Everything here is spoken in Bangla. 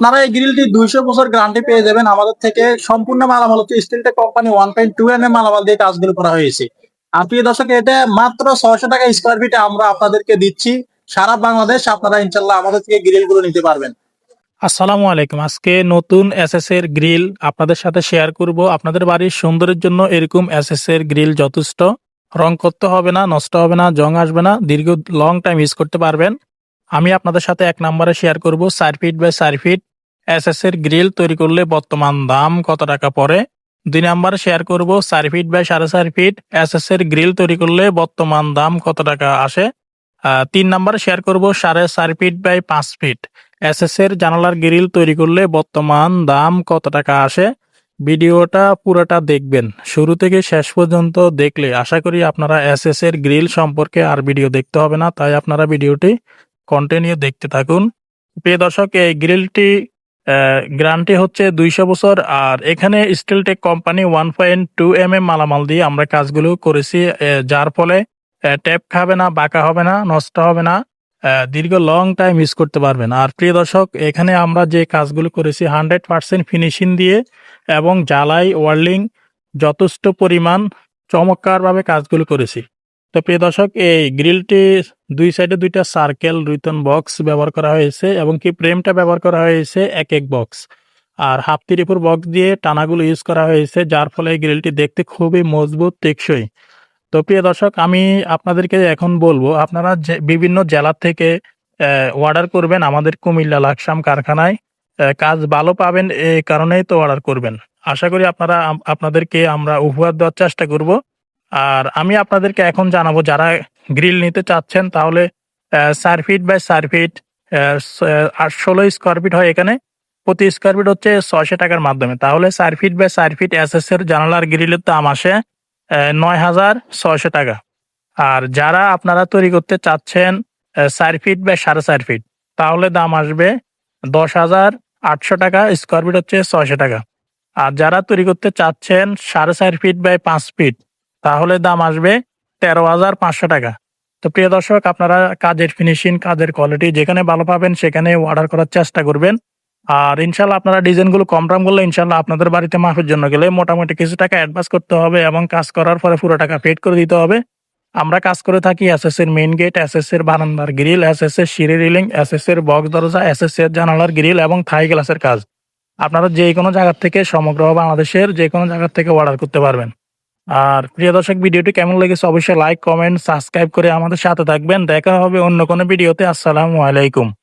আপনারা এই গ্রিলটি দুইশো বছর গ্যারান্টি পেয়ে যাবেন। আমাদের থেকে সম্পূর্ণ মালামাল হচ্ছে Steeltech company one point two M M মালামাল দিয়ে কাজগুলো করা হয়েছে। আর প্রিয় দর্শক, এটা মাত্র ছয়শো টাকা স্কোয়ার ফিটে আমরা আপনাদেরকে দিচ্ছি। সারা বাংলাদেশ আপনারা ইনশাল্লাহ আমাদের থেকে গ্রিলগুলো নিতে পারবেন। আসসালামু আলাইকুম। আজকে নতুন এসএস এর গ্রিল আপনাদের সাথে শেয়ার করব। আপনাদের বাড়ির সৌন্দর্যের জন্য এরকম এসএস এর গ্রিল যথেষ্ট। রং করতে হবে না, নষ্ট হবে না, জং আসবে না। দীর্ঘ লং টাইম ইউজ করতে পারবেন। আমি আপনাদের সাথে এক নম্বরে শেয়ার করব চার ফিট বাই চার ফিট এসএস এর গ্রিল তৈরি করলে বর্তমান দাম কত টাকা পড়ে? দুই নম্বরে শেয়ার করব চার ফিট বাই সাড়ে চার ফিট এসএস এর গ্রিল তৈরি করলে বর্তমান দাম কত টাকা আসে? তিন নম্বরে শেয়ার করব সাড়ে চার ফিট বাই পাঁচ ফিট এসএস এর জানালার গ্রিল তৈরি করলে বর্তমান দাম কত টাকা আসে? ভিডিওটা পুরোটা দেখবেন, শুরু থেকে শেষ পর্যন্ত দেখলে। আশা করি আপনারা এসএস এর গ্রিল সম্পর্কে আর ভিডিও দেখতে হবে না, তাই আপনারা ভিডিওটি কন্টিনিউ দেখতে থাকুন। প্রিয় দর্শক, এই গ্রিলটি গ্যারান্টি হচ্ছে দুইশো বছর, আর এখানে Steeltech company one point two M M মালামাল দিয়ে আমরা কাজগুলো করেছি যার ফলে ট্যাপ খাবে না, বাঁকা হবে না, নষ্ট হবে না দীর্ঘ লং টাইম ইউজ করতে পারবেন। আর প্রিয় দর্শক, এখানে আমরা যে কাজগুলো করেছি হান্ড্রেড পার্সেন্ট ফিনিশিং দিয়ে, এবং জ্বালাই ওয়ার্লিং যথেষ্ট পরিমাণ চমৎকারভাবে কাজগুলো করেছি। তো প্রিয় দর্শক, এই গ্রিলটি দুই সাইডে দুইটা সার্কেল রুইতন বক্স ব্যবহার করা হয়েছে এবং কি ফ্রেমটা ব্যবহার করা হয়েছে এক এক বক্স। আর হাফ ত্রিপুর বক্স দিয়ে টানাগুলো ইউজ করা হয়েছে, যার ফলে এই গ্রিলটি দেখতে খুবই মজবুত, টেকসই। তো প্রিয় দর্শক, আমি আপনাদেরকে এখন বলব, আপনারা বিভিন্ন জেলা থেকে অর্ডার করবেন আমাদের কুমিল্লা লাকসাম কারখানায়। কাজ ভালো পাবেন এই কারণেই তো অর্ডার করবেন। আশা করি আপনারা আপনাদেরকে আমরা উপহার দেওয়ার চেষ্টা করব। আর আমি আপনাদেরকে এখন জানাব, যারা গ্রিল নিতে চাচ্ছেন, তাহলে চার ফিট বাই চার ফিট ষোলো স্কোয়ার ফিট হয় এখানে। প্রতি স্কোয়ার ফিট হচ্ছে ছয়শো টাকার মাধ্যমে। তাহলে চার ফিট বাই চার ফিট এস এস এর জানালার গ্রিলের দাম আসে নয় হাজার ছয়শো টাকা। আর যারা আপনারা তৈরি করতে চাচ্ছেন চার ফিট বা সাড়ে চার ফিট তাহলে দাম আসবে দশ হাজার আটশো টাকা স্কোয়ার ফিট হচ্ছে ছয়শো টাকা। আর যারা তৈরি করতে চাচ্ছেন, সাড়ে চার ফিট বাই পাঁচ ফিট তাহলে দাম আসবে তেরো হাজার পাঁচশো টাকা। তো প্রিয় দর্শক, আপনারা কাজের ফিনিশিং কাজের কোয়ালিটি যেখানে ভালো পাবেন সেখানে অর্ডার করার চেষ্টা করবেন। আর ইনশাল্লাহ আপনারা ডিজাইনগুলো কম দাম করলে ইনশাল্লাহ আপনাদের বাড়িতে মাপের জন্য গেলে মোটামুটি কিছু টাকা অ্যাডভান্স করতে হবে এবং কাজ করার পরে পুরো টাকা পেড করে দিতে হবে। আমরা কাজ করে থাকি এসএস এর মেইন গেট এসএস এর বারান্দার গ্রিল এসএস এর সিঁড়ি রিলিং এসএস এর বক্স দরজা এসএস এর জানালার গ্রিল এবং থাই গ্লাসের কাজ। আপনারা যে কোনো জায়গা থেকে সমগ্র বাংলাদেশের যে কোনো জায়গা থেকে অর্ডার করতে পারবেন। আর প্রিয় দর্শক, ভিডিওটি কেমন লেগেছে অবশ্যই লাইক কমেন্ট সাবস্ক্রাইব করে আমাদের সাথে থাকবেন। দেখা হবে অন্য কোনো ভিডিওতে। আসসালামু আলাইকুম।